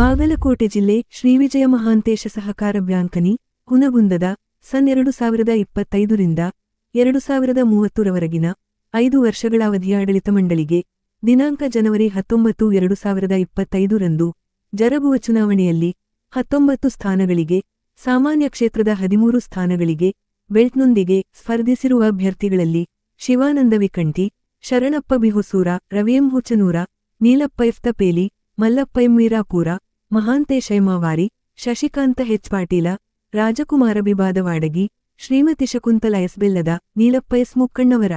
ಬಾಗಲಕೋಟೆ ಜಿಲ್ಲೆ ಶ್ರೀವಿಜಯ ಮಹಾಂತೇಶ ಸಹಕಾರ ಬ್ಯಾಂಕನಿ, ಹುನಗುಂದದ, ಸನ್ ಎರಡು ಸಾವಿರದ ಇಪ್ಪತ್ತೈದರಿಂದ ಎರಡು ಸಾವಿರದ ಮೂವತ್ತರವರೆಗಿನ ಐದು ವರ್ಷಗಳ ಅವಧಿಯ ಆಡಳಿತ ಮಂಡಳಿಗೆ ದಿನಾಂಕ ಜನವರಿ ಹತ್ತೊಂಬತ್ತು ಎರಡು ಸಾವಿರದ ಇಪ್ಪತ್ತೈದರಂದು ಜರುಗುವ ಚುನಾವಣೆಯಲ್ಲಿ ಹತ್ತೊಂಬತ್ತು ಸ್ಥಾನಗಳಿಗೆ, ಸಾಮಾನ್ಯ ಕ್ಷೇತ್ರದ ಹದಿಮೂರು ಸ್ಥಾನಗಳಿಗೆ ಬೆಲ್ಟ್ನೊಂದಿಗೆ ಸ್ಪರ್ಧಿಸಿರುವ ಅಭ್ಯರ್ಥಿಗಳಲ್ಲಿ Shivananda Vikanthi, Sharanappa Bihusura, Ravi M Huchanura Neelappa Mallappa M Veerapura Mahantesha Emmavari Shashikanta H Patil, Rajakumara Bibadavadagi Shrimati Shakuntala S Bellada, Neelappa S ಮುಕ್ಕಣ್ಣವರ.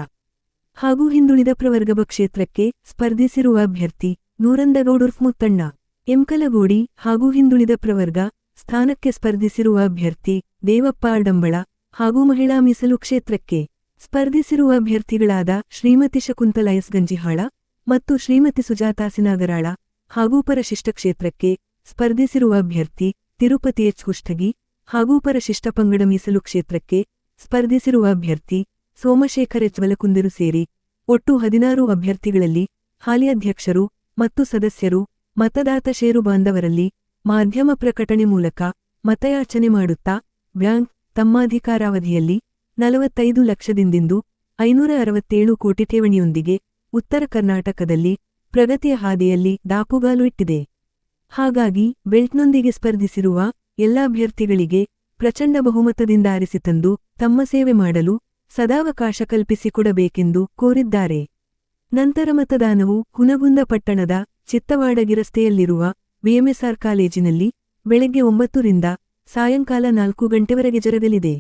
ಹಾಗೂ ಹಿಂದುಳಿದ ಪ್ರವರ್ಗಬ ಕ್ಷೇತ್ರಕ್ಕೆ ಸ್ಪರ್ಧಿಸಿರುವ ಅಭ್ಯರ್ಥಿ ನೂರಂದಗೌಡುರ್ಫ್ ಮುತ್ತಣ್ಣ. ಎಂಕಲಗೋಡಿ ಹಾಗೂ ಹಿಂದುಳಿದ ಪ್ರವರ್ಗ ಸ್ಥಾನಕ್ಕೆ ಸ್ಪರ್ಧಿಸಿರುವ ಅಭ್ಯರ್ಥಿ ದೇವಪ್ಪ ಅಡಂಬಳ ಹಾಗೂ ಮಹಿಳಾ ಮೀಸಲು ಕ್ಷೇತ್ರಕ್ಕೆ ಸ್ಪರ್ಧಿಸಿರುವ ಅಭ್ಯರ್ಥಿಗಳಾದ ಶ್ರೀಮತಿ ಶಕುಂತಲ ಎಸ್ ಗಂಜಿಹಾಳ ಮತ್ತು ಶ್ರೀಮತಿ ಸುಜಾತಾ ಸಿನಾಗರಾಳ ಹಾಗೂ ಪರಶಿಷ್ಟ ಕ್ಷೇತ್ರಕ್ಕೆ ಸ್ಪರ್ಧಿಸಿರುವ ಅಭ್ಯರ್ಥಿ ತಿರುಪತಿ ಎಚ್ ಕುಷ್ಟಗಿ ಹಾಗೂ ಪರಶಿಷ್ಟ ಪಂಗಡ ಮೀಸಲು ಕ್ಷೇತ್ರಕ್ಕೆ ಸ್ಪರ್ಧಿಸಿರುವ ಅಭ್ಯರ್ಥಿ ಸೋಮಶೇಖರ್ ಎಚ್ ವಲಕುಂದಿರು ಸೇರಿ ಒಟ್ಟು ಹದಿನಾರು ಅಭ್ಯರ್ಥಿಗಳಲ್ಲಿ ಹಾಲಿ ಅಧ್ಯಕ್ಷರು ಮತ್ತು ಸದಸ್ಯರು, ಮತದಾತ ಷೇರು ಬಾಂಧವರಲ್ಲಿ ಮಾಧ್ಯಮ ಪ್ರಕಟಣೆ ಮೂಲಕ ಮತಯಾಚನೆ ಮಾಡುತ್ತಾ ಬ್ಯಾಂಕ್ ತಮ್ಮಾಧಿಕಾರಾವಧಿಯಲ್ಲಿ ನಲವತ್ತೈದು ಲಕ್ಷದಿಂದಿಂದು ಐನೂರ ಅರವತ್ತೇಳು ಕೋಟಿ ಠೇವಣಿಯೊಂದಿಗೆ ಉತ್ತರ ಕರ್ನಾಟಕದಲ್ಲಿ ಪ್ರಗತಿಯ ಹಾದಿಯಲ್ಲಿ ದಾಪುಗಾಲು ಇಟ್ಟಿದೆ. ಹಾಗಾಗಿ ಬೆಲ್ಟ್ನೊಂದಿಗೆ ಸ್ಪರ್ಧಿಸಿರುವ ಎಲ್ಲ ಅಭ್ಯರ್ಥಿಗಳಿಗೆ ಪ್ರಚಂಡ ಬಹುಮತದಿಂದ ಆರಿಸಿ ತಂದು ತಮ್ಮ ಸೇವೆ ಮಾಡಲು ಸದಾವಕಾಶ ಕಲ್ಪಿಸಿಕೊಡಬೇಕೆಂದು ಕೋರಿದ್ದಾರೆ. ನಂತರ ಮತದಾನವು ಹುನಗುಂದ ಪಟ್ಟಣದ ಚಿತ್ತವಾಡಗಿ ರಸ್ತೆಯಲ್ಲಿರುವ ಬಿಎಂಎಸ್ಆರ್ ಕಾಲೇಜಿನಲ್ಲಿ ಬೆಳಗ್ಗೆ ಒಂಬತ್ತರಿಂದ ಸಾಯಂಕಾಲ ನಾಲ್ಕು ಗಂಟೆವರೆಗೆ ಜರಗಲಿದೆ.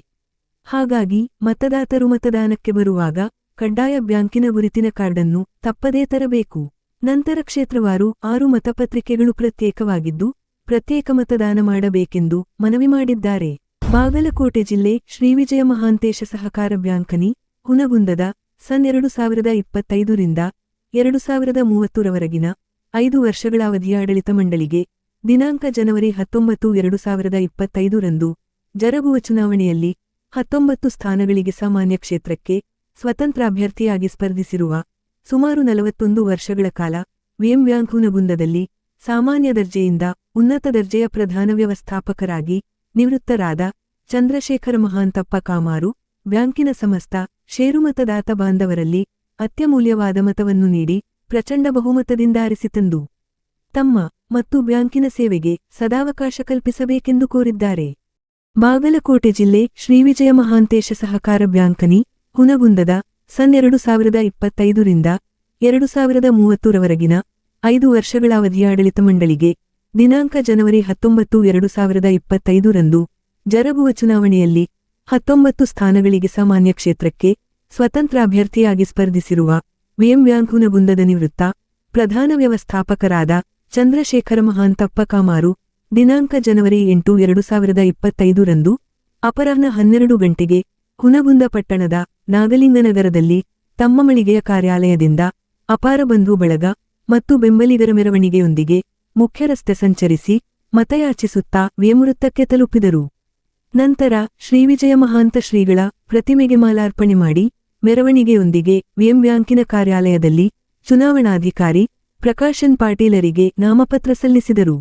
ಹಾಗಾಗಿ ಮತದಾತರು ಮತದಾನಕ್ಕೆ ಬರುವಾಗ ಕಡ್ಡಾಯ ಬ್ಯಾಂಕಿನ ಗುರುತಿನ ಕಾರ್ಡನ್ನು ತಪ್ಪದೇ ತರಬೇಕು. ನಂತರ ಕ್ಷೇತ್ರವಾರು ಆರು ಮತಪತ್ರಿಕೆಗಳು ಪ್ರತ್ಯೇಕವಾಗಿದ್ದು, ಪ್ರತ್ಯೇಕ ಮತದಾನ ಮಾಡಬೇಕೆಂದು ಮನವಿ ಮಾಡಿದ್ದಾರೆ. ಬಾಗಲಕೋಟೆ ಜಿಲ್ಲೆ ಶ್ರೀವಿಜಯ ಮಹಾಂತೇಶ ಸಹಕಾರ ಬ್ಯಾಂಕನಿ, ಹುನಗುಂದದ ಸನ್ ಎರಡು ಸಾವಿರದ ಇಪ್ಪತ್ತೈದರಿಂದ ಎರಡು ಸಾವಿರದ ಮೂವತ್ತರವರೆಗಿನ ಐದು ವರ್ಷಗಳ ಅವಧಿಯ ಆಡಳಿತ ಮಂಡಳಿಗೆ ದಿನಾಂಕ ಜನವರಿ ಹತ್ತೊಂಬತ್ತು ಎರಡು ಸಾವಿರದ ಇಪ್ಪತ್ತೈದರಂದು ಜರುಗುವ ಚುನಾವಣೆಯಲ್ಲಿ ಹತ್ತೊಂಬತ್ತು ಸ್ಥಾನಗಳಿಗೆ ಸಾಮಾನ್ಯ ಕ್ಷೇತ್ರಕ್ಕೆ ಸ್ವತಂತ್ರ ಅಭ್ಯರ್ಥಿಯಾಗಿ ಸ್ಪರ್ಧಿಸಿರುವ ಸುಮಾರು ನಲವತ್ತೊಂದು ವರ್ಷಗಳ ಕಾಲ ವಿಎಂ ಬ್ಯಾಂಕ್ ಹುನಗುಂದದಲ್ಲಿ ಸಾಮಾನ್ಯ ದರ್ಜೆಯಿಂದ ಉನ್ನತ ದರ್ಜೆಯ ಪ್ರಧಾನ ವ್ಯವಸ್ಥಾಪಕರಾಗಿ ನಿವೃತ್ತರಾದ ಚಂದ್ರಶೇಖರ ಮಹಾಂತಪ್ಪ ಕಾಮಾರು, ಬ್ಯಾಂಕಿನ ಸಮಸ್ತ ಷೇರುಮತದಾತ ಬಾಂಧವರಲ್ಲಿ ಅತ್ಯಮೂಲ್ಯವಾದ ಮತವನ್ನು ನೀಡಿ ಪ್ರಚಂಡ ಬಹುಮತದಿಂದ ಆರಿಸಿತಂದು ತಮ್ಮ ಮತ್ತು ಬ್ಯಾಂಕಿನ ಸೇವೆಗೆ ಸದಾವಕಾಶ ಕಲ್ಪಿಸಬೇಕೆಂದು ಕೋರಿದ್ದಾರೆ. ಬಾಗಲಕೋಟೆ ಜಿಲ್ಲೆ ಶ್ರೀವಿಜಯ ಮಹಾಂತೇಶ ಸಹಕಾರ ಬ್ಯಾಂಕನಿ, ಹುನಗುಂದದ ಸನ್ ಎರಡು ಸಾವಿರದ ಇಪ್ಪತ್ತೈದರಿಂದ ಎರಡು ಸಾವಿರದ ಮೂವತ್ತರವರೆಗಿನ ಐದು ವರ್ಷಗಳ ಅವಧಿಯ ಆಡಳಿತ ಮಂಡಳಿಗೆ ದಿನಾಂಕ ಜನವರಿ ಹತ್ತೊಂಬತ್ತು ಎರಡು ಸಾವಿರದ ಇಪ್ಪತ್ತೈದರಂದು ಜರುಗುವ ಚುನಾವಣೆಯಲ್ಲಿ ಹತ್ತೊಂಬತ್ತು ಸ್ಥಾನಗಳಿಗೆ ಸಾಮಾನ್ಯ ಕ್ಷೇತ್ರಕ್ಕೆ ಸ್ವತಂತ್ರ ಅಭ್ಯರ್ಥಿಯಾಗಿ ಸ್ಪರ್ಧಿಸಿರುವ ವಿಎಂ ವ್ಯಾಂಕುನಗುಂದದ ನಿವೃತ್ತ ಪ್ರಧಾನ ವ್ಯವಸ್ಥಾಪಕರಾದ ಚಂದ್ರಶೇಖರ ಮಹಾಂತಪ್ಪ ಕಾಮಾರು ದಿನಾಂಕ ಜನವರಿ ಎಂಟು ಎರಡು ಸಾವಿರದ ಇಪ್ಪತ್ತೈದರಂದು ಅಪರಾಹ್ನ ಹನ್ನೆರಡು ಗಂಟೆಗೆ ಹುನಗುಂದ ಪಟ್ಟಣದ ನಾಗಲಿಂಗನಗರದಲ್ಲಿ ತಮ್ಮ ಮಳಿಗೆಯ ಕಾರ್ಯಾಲಯದಿಂದ ಅಪಾರ ಬಂಧು ಬಳಗ ಮತ್ತು ಬೆಂಬಲಿಗರ ಮೆರವಣಿಗೆಯೊಂದಿಗೆ ಮುಖ್ಯರಸ್ತೆ ಸಂಚರಿಸಿ ಮತಯಾಚಿಸುತ್ತಾ ವ್ಯಮೃತ್ತಕ್ಕೆ ತಲುಪಿದರು. ನಂತರ ಶ್ರೀವಿಜಯ ಮಹಾಂತ ಶ್ರೀಗಳ ಪ್ರತಿಮೆಗೆ ಮಾಲಾರ್ಪಣೆ ಮಾಡಿ ಮೆರವಣಿಗೆಯೊಂದಿಗೆ ವಿಎಂ ಬ್ಯಾಂಕಿನ ಕಾರ್ಯಾಲಯದಲ್ಲಿ ಚುನಾವಣಾಧಿಕಾರಿ ಪ್ರಕಾಶನ್ ಪಾಟೀಲರಿಗೆ ನಾಮಪತ್ರ ಸಲ್ಲಿಸಿದರು.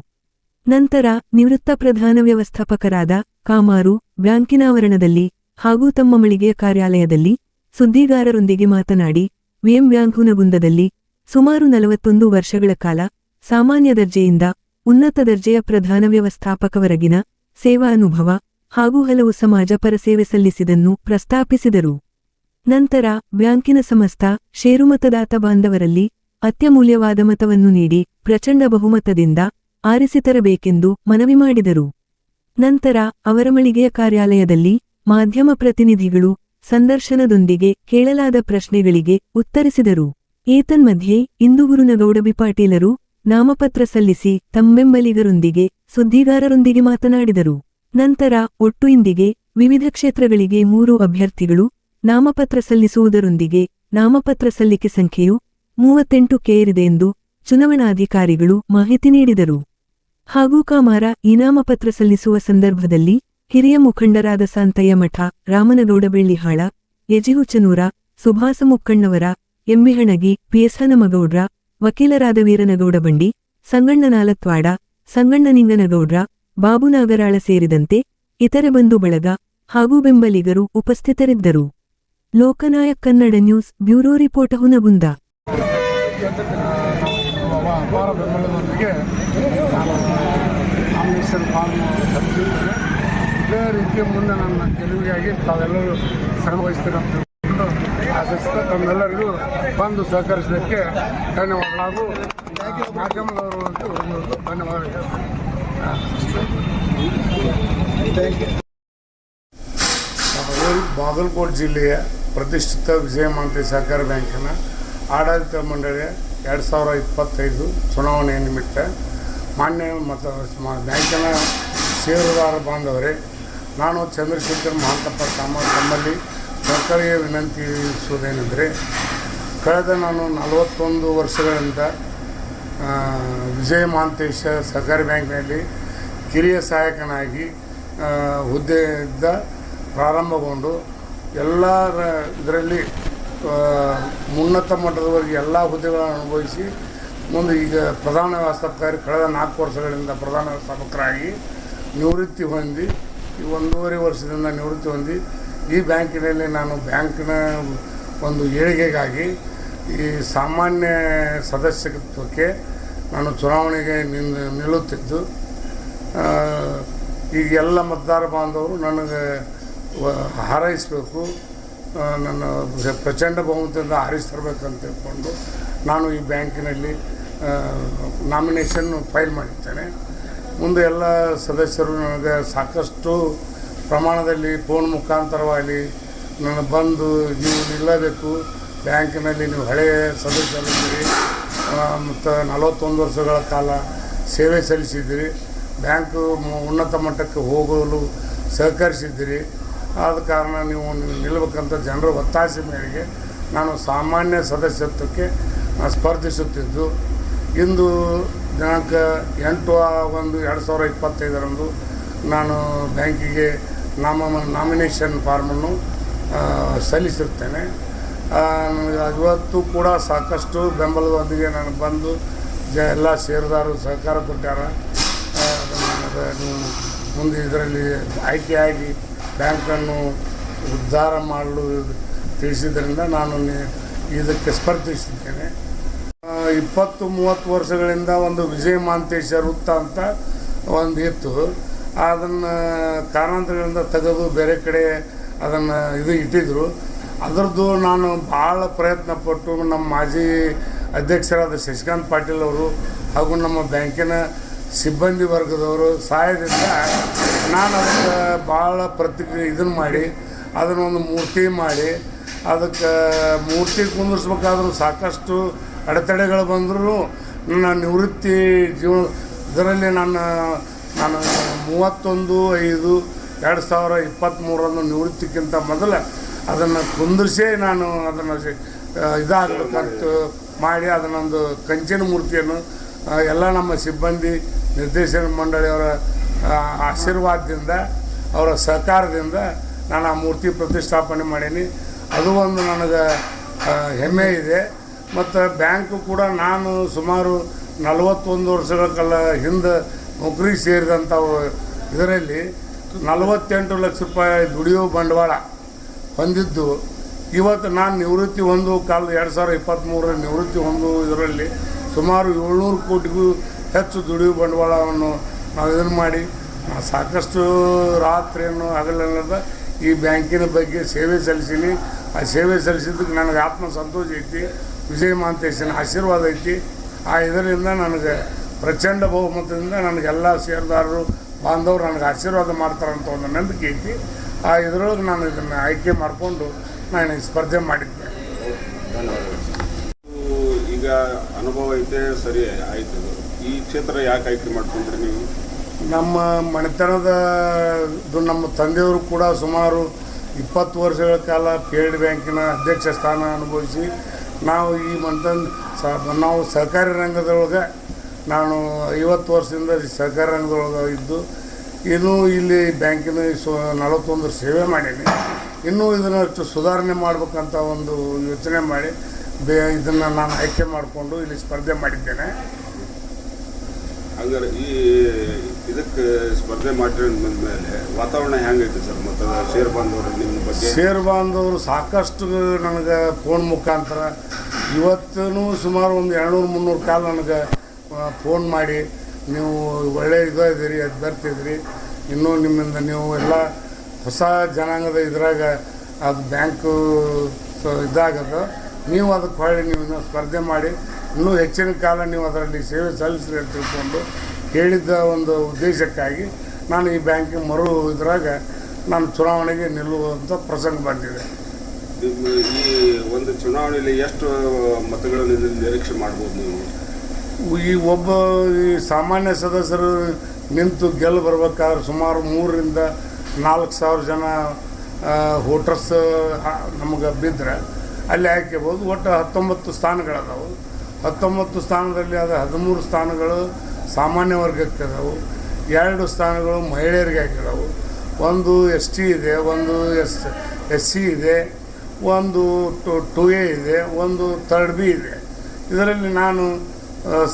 ನಂತರ ನಿವೃತ್ತ ಪ್ರಧಾನ ವ್ಯವಸ್ಥಾಪಕರಾದ ಕಾಮಾರು ಬ್ಯಾಂಕಿನ ಆವರಣದಲ್ಲಿ ಹಾಗೂ ತಮ್ಮ ಮಳಿಗೆಯ ಕಾರ್ಯಾಲಯದಲ್ಲಿ ಸುದ್ದಿಗಾರರೊಂದಿಗೆ ಮಾತನಾಡಿ, ವಿಎಂ ವ್ಯಾಂಗುನಗುಂದದಲ್ಲಿ ಹುನಗುಂದದಲ್ಲಿ ಸುಮಾರು ನಲವತ್ತೊಂದು ವರ್ಷಗಳ ಕಾಲ ಸಾಮಾನ್ಯ ದರ್ಜೆಯಿಂದ ಉನ್ನತ ದರ್ಜೆಯ ಪ್ರಧಾನ ವ್ಯವಸ್ಥಾಪಕವರೆಗಿನ ಸೇವಾ ಅನುಭವ ಹಾಗೂ ಹಲವು ಸಮಾಜ ಪರ ಸೇವೆ ಸಲ್ಲಿಸಿದನ್ನು ಪ್ರಸ್ತಾಪಿಸಿದರು. ನಂತರ ಬ್ಯಾಂಕಿನ ಸಮಸ್ತ ಷೇರುಮತದಾತ ಬಾಂಧವರಲ್ಲಿ ಅತ್ಯಮೂಲ್ಯವಾದ ಮತವನ್ನು ನೀಡಿ ಪ್ರಚಂಡ ಬಹುಮತದಿಂದ ಆರಿಸಿತರಬೇಕೆಂದು ಮನವಿ ಮಾಡಿದರು. ನಂತರ ಅವರ ಮಳಿಗೆಯ ಕಾರ್ಯಾಲಯದಲ್ಲಿ ಮಾಧ್ಯಮ ಪ್ರತಿನಿಧಿಗಳು ಸಂದರ್ಶನದೊಂದಿಗೆ ಕೇಳಲಾದ ಪ್ರಶ್ನೆಗಳಿಗೆ ಉತ್ತರಿಸಿದರು. ಏತನ್ಮಧ್ಯೆ, ಇಂದು ಗುರುನಗೌಡ ಬಿಪಾಟೀಲರು ನಾಮಪತ್ರ ಸಲ್ಲಿಸಿ ತಮ್ಮೆಂಬಲಿಗರೊಂದಿಗೆ ಸುದ್ದಿಗಾರರೊಂದಿಗೆ ಮಾತನಾಡಿದರು. ನಂತರ ಒಟ್ಟು ಇಂದಿಗೆ ವಿವಿಧ ಕ್ಷೇತ್ರಗಳಿಗೆ ಮೂರು ಅಭ್ಯರ್ಥಿಗಳು ನಾಮಪತ್ರ ಸಲ್ಲಿಸುವುದರೊಂದಿಗೆ ನಾಮಪತ್ರ ಸಲ್ಲಿಕೆ ಸಂಖ್ಯೆಯು ಮೂವತ್ತೆಂಟು ಕೇರಿದೆ ಎಂದು ಚುನಾವಣಾಧಿಕಾರಿಗಳು ಮಾಹಿತಿ ನೀಡಿದರು. ಹಾಗೂ ಕಾಮಾರ ಈ ನಾಮಪತ್ರ ಸಲ್ಲಿಸುವ ಸಂದರ್ಭದಲ್ಲಿ ಹಿರಿಯ ಮುಖಂಡರಾದ ಸಂತಯ್ಯ ಮಠ ರಾಮನಗೌಡಬೆಳ್ಳಿಹಾಳ ಯಜಿಹುಚನೂರ ಸುಭಾಸ ಮುಕ್ಕಣ್ಣವರ, ಎಂಬಿಹಣಗಿ, ಪಿಎಸ್ಹನಮಗೌಡ್ರ, ವಕೀಲರಾದ ವೀರನಗೌಡ ಬಂಡಿ ಸಂಗಣ್ಣ ನಾಲತ್ವಾಡ ಸಂಗಣ್ಣನಿಂಗನಗೌಡ್ರ ಬಾಬುನಾಗರಾಳ ಸೇರಿದಂತೆ ಇತರ ಬಂಧು ಬಳಗ ಹಾಗೂ ಬೆಂಬಲಿಗರು ಉಪಸ್ಥಿತರಿದ್ದರು. Loknayak Kannada news, bureau report, Hungund. ಇದೇ ರೀತಿ ಮುಂದೆ ನನ್ನ ಗೆಲುವಿಗಾಗಿ ತಾವೆಲ್ಲರೂ ಶ್ರಮ ವಹಿಸ್ತೀರ ಅಂತ ತಿಳ್ಕೊಂಡು ಆಶಿಸ್ತಾ ತಮ್ಮೆಲ್ಲರಿಗೂ ಬಂದು ಸಹಕರಿಸಿದ್ದಕ್ಕೆ ಧನ್ಯವಾದ ಹಾಗೂ ಮಾಧ್ಯಮದವರು ಅಂತೂ ಧನ್ಯವಾದ ಬಾಗಲಕೋಟೆ ಜಿಲ್ಲೆಯ ಪ್ರತಿಷ್ಠಿತ ವಿಜಯ ಮಾಂತಿ ಸಹಕಾರ ಬ್ಯಾಂಕಿನ ಆಡಳಿತ ಮಂಡಳಿಯ ಎರಡು ಸಾವಿರ ಇಪ್ಪತ್ತೈದು ಚುನಾವಣೆಯ ನಿಮಿತ್ತ ಮಾನ್ಯ ಮತ್ತು ಬ್ಯಾಂಕಿನ ಷೇರುದಾರ ಬಾಂಧವರೇ ನಾನು ಚಂದ್ರಶೇಖರ್ ಮಹಾಂತಪ್ಪ ತಮ್ಮ ತಮ್ಮಲ್ಲಿ ಸರ್ಕಾರಿಗೆ ವಿನಂತಿಸುವುದೇನೆಂದರೆ ಕಳೆದ ನಾನು ನಲವತ್ತೊಂದು ವರ್ಷಗಳಿಂದ ವಿಜಯ ಮಹಾಂತೇಶ ಸಹಕಾರಿ ಬ್ಯಾಂಕ್ನಲ್ಲಿ ಕಿರಿಯ ಸಹಾಯಕನಾಗಿ ಹುದ್ದೆಯಿಂದ ಪ್ರಾರಂಭಗೊಂಡು ಎಲ್ಲ ಇದರಲ್ಲಿ ಉನ್ನತ ಮಟ್ಟದವರೆಗೆ ಎಲ್ಲ ಹುದ್ದೆಗಳನ್ನು ಅನುಭವಿಸಿ, ಮುಂದೆ ಈಗ ಪ್ರಧಾನ ವ್ಯವಸ್ಥಾಪಕರು ಕಳೆದ ನಾಲ್ಕು ವರ್ಷಗಳಿಂದ ಪ್ರಧಾನ ವ್ಯವಸ್ಥಾಪಕರಾಗಿ ನಿವೃತ್ತಿ ಹೊಂದಿ ಈ ಒಂದೂವರೆ ವರ್ಷದಿಂದ ನಿವೃತ್ತಿ ಹೊಂದಿ, ಈ ಬ್ಯಾಂಕಿನಲ್ಲಿ ನಾನು ಬ್ಯಾಂಕಿನ ಒಂದು ಏಳಿಗೆಗಾಗಿ ಈ ಸಾಮಾನ್ಯ ಸದಸ್ಯತ್ವಕ್ಕೆ ನಾನು ಚುನಾವಣೆಗೆ ನಿಲ್ ನಿಲ್ಲುತ್ತಿದ್ದು ಈಗ ಎಲ್ಲ ಮತದಾರ ಬಾಂಧವರು ನನಗೆ ಹಾರೈಸಬೇಕು ನನ್ನ ಪ್ರಚಂಡ ಬಹುಮತದಿಂದ ಆರಿಸ್ತರಬೇಕಂತ ತಿಳ್ಕೊಂಡು ನಾನು ಈ ಬ್ಯಾಂಕಿನಲ್ಲಿ ನಾಮಿನೇಷನ್ ಫೈಲ್ ಮಾಡಿರ್ತೇನೆ. ಮುಂದೆ ಎಲ್ಲ ಸದಸ್ಯರು ನನಗೆ ಸಾಕಷ್ಟು ಪ್ರಮಾಣದಲ್ಲಿ ಫೋನ್ ಮುಖಾಂತರವಾಗಿ ನನ್ನ ಬಂದು ನೀವು ನಿಲ್ಲಬೇಕು. ಬ್ಯಾಂಕಿನಲ್ಲಿ ನೀವು ಹಳೆಯ ಸದಸ್ಯರಿದ್ದೀರಿ. ಮತ್ತು ನಲವತ್ತೊಂದು ವರ್ಷಗಳ ಕಾಲ ಸೇವೆ ಸಲ್ಲಿಸಿದ್ದೀರಿ. ಬ್ಯಾಂಕು ಉನ್ನತ ಮಟ್ಟಕ್ಕೆ ಹೋಗಲು ಸಹಕರಿಸಿದ್ದೀರಿ. ಆದ ಕಾರಣ ನೀವು ನಿಲ್ಲಬೇಕಂತ ಜನರ ಒತ್ತಾಸೆ ಮೇರೆಗೆ ನಾನು ಸಾಮಾನ್ಯ ಸದಸ್ಯತ್ವಕ್ಕೆ ಸ್ಪರ್ಧಿಸುತ್ತಿದ್ದು. ಇಂದು ದಿನಾಂಕ ಎಂಟು ಒಂದು ಎರಡು ಸಾವಿರ ಇಪ್ಪತ್ತೈದರಂದು ನಾನು ಬ್ಯಾಂಕಿಗೆ ನಾಮ ನಾಮಿನೇಷನ್ ಫಾರ್ಮನ್ನು ಸಲ್ಲಿಸಿರ್ತೇನೆ. ಇವತ್ತು ಕೂಡ ಸಾಕಷ್ಟು ಬೆಂಬಲದೊಂದಿಗೆ ನಾನು ಬಂದು ಜ ಎಲ್ಲ ಸೇರಿದಾರು ಸಹಕಾರ ಕೊಟ್ಟಾರ. ಮುಂದೆ ಇದರಲ್ಲಿ ಆಯ್ಕೆಯಾಗಿ ಬ್ಯಾಂಕನ್ನು ಉದ್ಧಾರ ಮಾಡಲು ತಿಳಿಸಿದ್ರಿಂದ ನಾನು ಇದಕ್ಕೆ ಸ್ಪರ್ಧಿಸಿದ್ದೇನೆ. ಇಪ್ಪತ್ತು ಮೂವತ್ತು ವರ್ಷಗಳಿಂದ ಒಂದು ವಿಜಯ ಮಾಂತೇಶ ವೃತ್ತ ಅಂತ ಒಂದು ಇತ್ತು. ಅದನ್ನು ಕಾರಣಾಂತರಗಳಿಂದ ತೆಗೆದು ಬೇರೆ ಕಡೆ ಅದನ್ನು ಇದು ಇಟ್ಟಿದ್ದರು ಅದರದ್ದು ನಾನು ಭಾಳ ಪ್ರಯತ್ನ ಪಟ್ಟು ನಮ್ಮ ಮಾಜಿ ಅಧ್ಯಕ್ಷರಾದ ಶಶಿಕಾಂತ್ ಪಾಟೀಲ್ ಅವರು ಹಾಗೂ ನಮ್ಮ ಬ್ಯಾಂಕಿನ ಸಿಬ್ಬಂದಿ ವರ್ಗದವರು ಸಹಾಯದಿಂದ ನಾನು ಅದಕ್ಕೆ ಭಾಳ ಪ್ರತಿಕ್ರಿಯೆ ಇದನ್ನು ಮಾಡಿ, ಅದನ್ನೊಂದು ಮೂರ್ತಿ ಮಾಡಿ, ಅದಕ್ಕೆ ಮೂರ್ತಿ ಕುಂದಿರ್ಸ್ಬೇಕಾದ್ರೂ ಸಾಕಷ್ಟು ಅಡೆತಡೆಗಳು ಬಂದರೂ ನನ್ನ ನಿವೃತ್ತಿ ಜೀವನ, ಇದರಲ್ಲಿ ನಾನು ನಾನು ಮೂವತ್ತೊಂದು, ಐದು, ಎರಡು ಸಾವಿರ ಇಪ್ಪತ್ತ್ಮೂರರಂದು ನಿವೃತ್ತಿಕ್ಕಿಂತ ಮೊದಲು ಅದನ್ನು ಕುಂದಿರಿಸೇ ನಾನು ಅದನ್ನು ಇದಾಗಬೇಕಂತ ಮಾಡಿ ಅದನ್ನೊಂದು ಕಂಚಿನ ಮೂರ್ತಿಯನ್ನು ಎಲ್ಲ ನಮ್ಮ ಸಿಬ್ಬಂದಿ, ನಿರ್ದೇಶನ ಮಂಡಳಿಯವರ ಆಶೀರ್ವಾದದಿಂದ, ಅವರ ಸಹಕಾರದಿಂದ ನಾನು ಆ ಮೂರ್ತಿ ಪ್ರತಿಷ್ಠಾಪನೆ ಮಾಡೀನಿ. ಅದು ಒಂದು ನನಗೆ ಹೆಮ್ಮೆ ಇದೆ. ಮತ್ತು ಬ್ಯಾಂಕು ಕೂಡ ನಾನು ಸುಮಾರು ನಲವತ್ತೊಂದು ವರ್ಷಗಳ ಕಾಲ ಹಿಂದೆ ನೌಕರಿ ಸೇರಿದಂಥ ಇದರಲ್ಲಿ ನಲವತ್ತೆಂಟು ಲಕ್ಷ ರೂಪಾಯಿ ದುಡಿಯೋ ಬಂಡವಾಳ ಹೊಂದಿದ್ದು, ಇವತ್ತು ನಾನು ನಿವೃತ್ತಿ ಹೊಂದು ಕಾಲ ಎರಡು ಸಾವಿರದ ಇಪ್ಪತ್ತ್ಮೂರರ ನಿವೃತ್ತಿ ಹೊಂದು ಇದರಲ್ಲಿ ಸುಮಾರು ಏಳ್ನೂರು ಕೋಟಿಗೂ ಹೆಚ್ಚು ದುಡಿಯೋ ಬಂಡವಾಳವನ್ನು ನಾವು ಇದನ್ನು ಮಾಡಿ ಸಾಕಷ್ಟು ರಾತ್ರಿಯನ್ನು ಹಗಲಲ್ಲದ ಈ ಬ್ಯಾಂಕಿನ ಬಗ್ಗೆ ಸೇವೆ ಸಲ್ಲಿಸೀನಿ. ಆ ಸೇವೆ ಸಲ್ಲಿಸಿದ್ದಕ್ಕೆ ನನಗೆ ಆತ್ಮ ಸಂತೋಷ ಐತಿ ವಿಜಯ ಮಾಂತೇಶನ ಆಶೀರ್ವಾದ ಐತಿ. ಆ ಇದರಿಂದ ನನಗೆ ಪ್ರಚಂಡ ಬಹುಮತದಿಂದ ನನಗೆಲ್ಲ ಷೇರುದಾರರು ಬಾಂಧವರು ನನಗೆ ಆಶೀರ್ವಾದ ಮಾಡ್ತಾರಂತ ಒಂದು ನಂಬಿಕೆ ಐತಿ. ಆ ಇದರೊಳಗೆ ನಾನು ಇದನ್ನು ಆಯ್ಕೆ ಮಾಡಿಕೊಂಡು ನಾನು ಈ ಸ್ಪರ್ಧೆ ಮಾಡಿದ್ದೆ. ಈಗ ಅನುಭವ ಐತೆ ಸರಿ ಆಯ್ತು. ಈ ಕ್ಷೇತ್ರ ಯಾಕೆ ಆಯ್ಕೆ ಮಾಡ್ಕೊಂಡ್ರಿ ನೀವು? ನಮ್ಮ ಮನೆತನದ ಇದು ನಮ್ಮ ತಂದೆಯವರು ಕೂಡ ಸುಮಾರು ಇಪ್ಪತ್ತು ವರ್ಷಗಳ ಕಾಲ ಪಿ ಎಲ್ ಡಿ ಬ್ಯಾಂಕಿನ ಅಧ್ಯಕ್ಷ ಸ್ಥಾನ ಅನುಭವಿಸಿ ನಾವು ಈ ಮನೆತನ ಸ ನಾವು ಸಹಕಾರಿ ರಂಗದೊಳಗೆ ನಾನು ಐವತ್ತು ವರ್ಷದಿಂದ ಈ ಸಹಕಾರಿ ರಂಗದೊಳಗೆ ಇದ್ದು ಇನ್ನೂ ಇಲ್ಲಿ ಬ್ಯಾಂಕಿನ ಸೊ ನಲವತ್ತೊಂದು ಸೇವೆ ಮಾಡೀನಿ. ಇನ್ನೂ ಇದನ್ನಷ್ಟು ಸುಧಾರಣೆ ಮಾಡಬೇಕಂತ ಒಂದು ಯೋಚನೆ ಮಾಡಿ ಬೇ ಇದನ್ನು ನಾನು ಆಯ್ಕೆ ಮಾಡಿಕೊಂಡು ಇಲ್ಲಿ ಸ್ಪರ್ಧೆ ಮಾಡಿದ್ದೇನೆ. ಹಂಗಾರೆ ಈ ಇದಕ್ಕೆ ಸ್ಪರ್ಧೆ ಮಾಡಿರೋ ಮೇಲೆ ವಾತಾವರಣ ಹೆಂಗೈತೆ ಸರ್? ಮತ್ತು ಶೇರ್ ಬಾಂಧವರು ನಿಮ್ಮ ಬಗ್ಗೆ? ಶೇರ್ ಬಾಂಧವರು ಸಾಕಷ್ಟು ನನಗೆ ಫೋನ್ ಮುಖಾಂತರ ಇವತ್ತೂ ಸುಮಾರು ಒಂದು ಎರಡುನೂರು ಮುನ್ನೂರು ಕಾಲ ನನಗೆ ಫೋನ್ ಮಾಡಿ, ನೀವು ಒಳ್ಳೆ ಇದು ಇದ್ದೀರಿ, ಅದು ಬರ್ತಿದ್ರಿ. ಇನ್ನೂ ನಿಮ್ಮಿಂದ ನೀವು ಎಲ್ಲ ಹೊಸ ಜನಾಂಗದ ಇದ್ರಾಗ ಅದು ಬ್ಯಾಂಕು ಇದಾಗದ. ನೀವು ಅದಕ್ಕೆ ಹೊಳ್ಳಿ, ನೀವು ಸ್ಪರ್ಧೆ ಮಾಡಿ, ಇನ್ನೂ ಹೆಚ್ಚಿನ ಕಾಲ ನೀವು ಅದರಲ್ಲಿ ಸೇವೆ ಸಲ್ಲಿಸ್ರಿ ಅಂತ ತಿಳ್ಕೊಂಡು ಹೇಳಿದ್ದ ಒಂದು ಉದ್ದೇಶಕ್ಕಾಗಿ ನಾನು ಈ ಬ್ಯಾಂಕಿನ ಮರು ಇದ್ರಾಗ ನಾನು ಚುನಾವಣೆಗೆ ನಿಲ್ಲುವಂಥ ಪ್ರಸಂಗ ಬಂದಿದೆ. ಈ ಒಂದು ಚುನಾವಣೆಯಲ್ಲಿ ಎಷ್ಟು ಮತಗಳನ್ನು ನಿರೀಕ್ಷೆ ಮಾಡ್ಬೋದು ನೀವು? ಈ ಒಬ್ಬ ಈ ಸಾಮಾನ್ಯ ಸದಸ್ಯರು ನಿಂತು ಗೆಲ್ಲು ಬರ್ಬೇಕಾದ್ರೆ ಸುಮಾರು ಮೂರರಿಂದ ನಾಲ್ಕು ಸಾವಿರ ಜನ ವೋಟರ್ಸ್ ನಮಗೆ ಬಿದ್ದರೆ ಅಲ್ಲಿ ಹಾಕ್ಯಬೋದು ಒಟ್ಟು ಹತ್ತೊಂಬತ್ತು ಸ್ಥಾನಗಳದಾವು. ಹತ್ತೊಂಬತ್ತು ಸ್ಥಾನದಲ್ಲಿ ಅದು ಹದಿಮೂರು ಸ್ಥಾನಗಳು ಸಾಮಾನ್ಯ ವರ್ಗಕ್ಕೆ ಅದಾವು ಎರಡು ಸ್ಥಾನಗಳು ಮಹಿಳೆಯರಿಗೆ ಹಾಕಿದಾವು. ಒಂದು ಎಸ್ ಟಿ ಇದೆ, ಒಂದು ಎಸ್ ಎಸ್ ಸಿ ಇದೆ, ಒಂದು ಟು ಟು ಎ ಇದೆ, ಒಂದು ತರ್ಡ್ ಬಿ ಇದೆ. ಇದರಲ್ಲಿ ನಾನು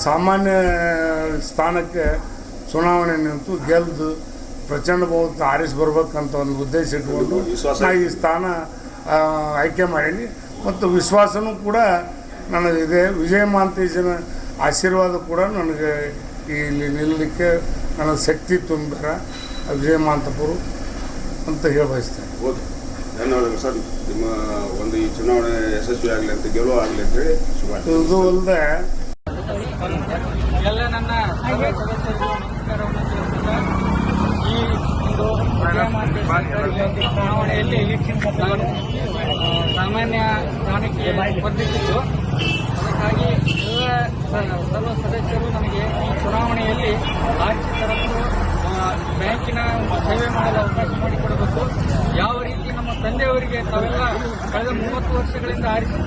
ಸಾಮಾನ್ಯ ಸ್ಥಾನಕ್ಕೆ ಚುನಾವಣೆ ನಿಂತು ಗೆದ್ದು ಪ್ರಚಂಡ ಬಹುಮತ ಆರಿಸಿ ಬರ್ಬೇಕಂತ ಒಂದು ಉದ್ದೇಶ ಇಟ್ಕೊಂಡು ನಾನು ನಾ ಈ ಸ್ಥಾನ ಆಯ್ಕೆ ಮಾಡೀನಿ. ಮತ್ತು ವಿಶ್ವಾಸನೂ ಕೂಡ ನನಗಿದೆ ವಿಜಯ ಮಹಾಂತೇಶನ ಆಶೀರ್ವಾದ ಕೂಡ ನನಗೆ ಇಲ್ಲಿ ನಿಲ್ಲಲಿಕ್ಕೆ ನನಗೆ ಶಕ್ತಿ ತುಂಬಿರ ವಿಜಯ ಮಹಾಂತಪುರು ಅಂತ ಹೇಳ ಬಯಸ್ತೇನೆ ಓಕೆ ಧನ್ಯವಾದಗಳು ಸರ್. ನಿಮ್ಮ ಒಂದು ಈ ಚುನಾವಣೆ ಯಶಸ್ವಿ ಆಗಲಿ ಅಂತ ಗೆಲುವು ಆಗಲಿ ಅಂತೇಳಿ ಇದು ಅಲ್ಲದೆ ಎಲ್ಲ ನನ್ನ ಸಭೆ ಸದಸ್ಯರಿಗೂ ನಮಸ್ಕಾರವನ್ನು ತಿಳಿಸುತ್ತಾ ಈ ಒಂದು ಚುನಾವಣೆಯಲ್ಲಿ ನಾನು ಸಾಮಾನ್ಯ ಸ್ಥಾನಕ್ಕೆ ಸ್ಪರ್ಧಿಸಿದ್ದು. ಅದಕ್ಕಾಗಿ ಎಲ್ಲ ಸರ್ವ ಸದಸ್ಯರು ನಮಗೆ ಈ ಚುನಾವಣೆಯಲ್ಲಿ ಆರ್ಥಿಕ ತರಲು ಬ್ಯಾಂಕಿನ ಸೇವೆ ಮಾಡಲು ಅವಕಾಶ ಮಾಡಿಕೊಡಬೇಕು. ಯಾವ ರೀತಿ ನಮ್ಮ ತಂದೆಯವರಿಗೆ ತಾವೆಲ್ಲ ಕಳೆದ ಮೂವತ್ತು ವರ್ಷಗಳಿಂದ ಆರಿಸಿ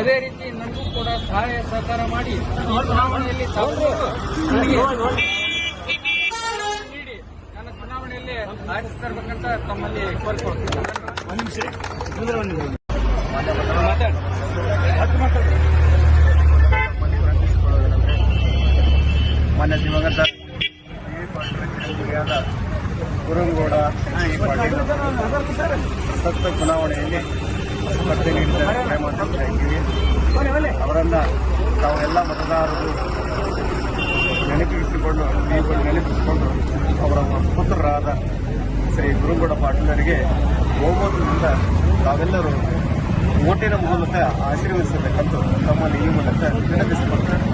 ಅದೇ ರೀತಿ ಕೂಡ ಸಹಾಯ ಸಹಕಾರ ಮಾಡಿ ಚುನಾವಣೆಯಲ್ಲಿ ನೀಡಿ ನನ್ನ ಚುನಾವಣೆಯಲ್ಲಿ ಆರಿಸಿ ತರಬೇಕಂತ ತಮ್ಮಲ್ಲಿ ಕೋರಿಕೊಳ್ತೀನಿ ಮಾನ್ಯ ದಿವಂಗತ ಕುರಂಗೌಡ ಸತ್ತ ಪ್ರಸಕ್ತ ಚುನಾವಣೆಯಲ್ಲಿ ಸ್ಪರ್ಧೆ ನೀಡಿದ್ದಾರೆ ಇದ್ದೀವಿ. ಅವರನ್ನು ತಾವೆಲ್ಲ ಮತದಾರರು ನೆನಪಿಸಿಕೊಂಡು ನೆನಪಿಸಿಕೊಂಡು ಅವರ ಪುತ್ರರಾದ ಶ್ರೀ ಗುರುಗೌಡ ಪಾಟೀಲರಿಗೆ ಬಹುಮತದಿಂದ ತಾವೆಲ್ಲರೂ ಓಟಿನ ಮೂಲಕ ಆಶೀರ್ವದಿಸಬೇಕಂತ ತಮ್ಮಲ್ಲಿ ಈ ಮೂಲಕ ವಿನಂತಿಸಿಕೊಳ್ತಾರೆ